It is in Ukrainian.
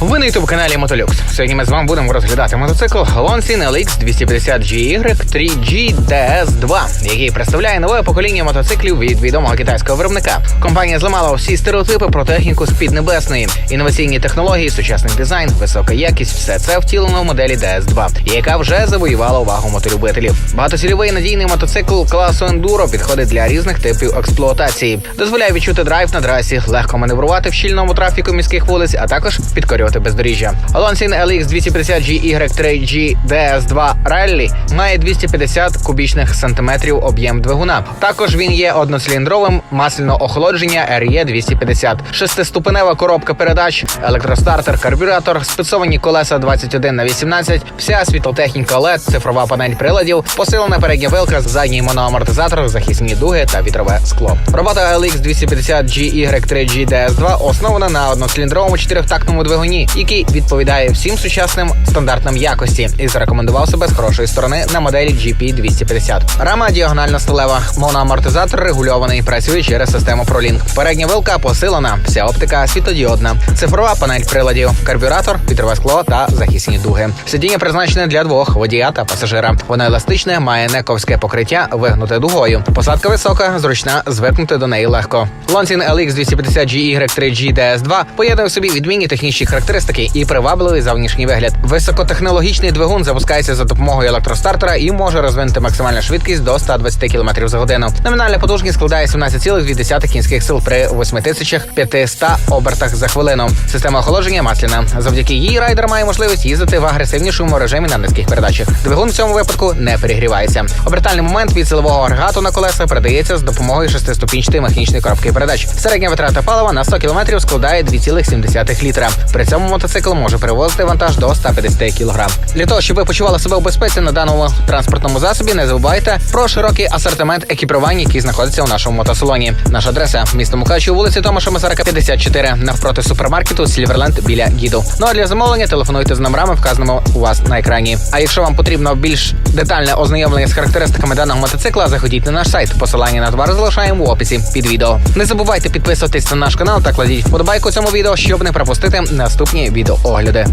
Ви на youtube каналі Мотолюкс. Сьогодні ми з вами будемо розглядати мотоцикл Lonsin LX 250 GY 3G DS2, який представляє нове покоління мотоциклів від відомого китайського виробника. Компанія зламала всі стереотипи про техніку з піднебесної, інноваційні технології, сучасний дизайн, висока якість все це втілено в моделі DS2, яка вже завоювала увагу моторюбителів. Багатоцільовий надійний мотоцикл класу ендуро підходить для різних типів експлуатації, дозволяє відчути драйв на трасі, легко маневрувати в щільному трафіку міських вулиць, а також підкорювати бездоріжжя. Lonsin LX 250 GY3G DS2 Rally має 250 кубічних сантиметрів об'єм двигуна. Також він є одноциліндровим масляного охолодження RE 250, шестиступенева коробка передач, електростартер, карбюратор, спецовані колеса 21 на 18, вся світлотехніка LED, цифрова панель приладів, посилена передня вилка, задній моноамортизатор, захисні дуги та вітрове скло. Робота LX 250 GY3G DS2 основана на одноциліндровому чотирьохтактному двигуні, який відповідає всім сучасним стандартам якості і зарекомендував себе з хорошої сторони на моделі GP250. Рама діагонально сталева, моноамортизатор регульований, працює через систему ProLink. Передня вилка посилена, вся оптика світодіодна, цифрова панель приладів, карбюратор, вітрове скло та захисні дуги. Сидіння призначене для двох водія та пасажира. Воно еластичне, має нековське покриття, вигнуте дугою. Посадка висока, зручна, звикнути до неї легко. Lonsin LX 250 GY3G DS2 поєднує в собі відмінні технічні характеристики і привабливий зовнішній вигляд. Високотехнологічний двигун запускається за допомогою електростартера і може розвинути максимальну швидкість до 120 км за годину. Номінальна потужність складає 17,2 кінських сил при 8500 обертах за хвилину. Система охолодження масляна. Завдяки їй райдер має можливість їздити в агресивнішому режимі на низьких передачах. Двигун в цьому випадку не перегрівається. Обертальний момент від силового агрегату на колеса передається з допомогою шестиступінчатої механічної коробки передач. Середня витрата палива на 100 км складає 2,7 літра. При цьому мотоцикл може перевозити вантаж до 150 кг. Для того, щоб ви почували себе у безпеці на даному транспортному засобі, не забувайте про широкий асортимент екіпірувань, який знаходиться у нашому мотосалоні. Наша адреса місто Мукачево, вулиці Томаша Масарака, 54, навпроти супермаркету Сільверленд біля Гіду. Ну а для замовлення телефонуйте з номерами, вказаними у вас на екрані. А якщо вам потрібно більш детальне ознайомлення з характеристиками даного мотоцикла, заходіть на наш сайт. Посилання на товар залишаємо в описі під відео. Не забувайте підписуватись на наш канал та кладіть вподобайку цьому відео, щоб не пропустити наступні відеоогляди.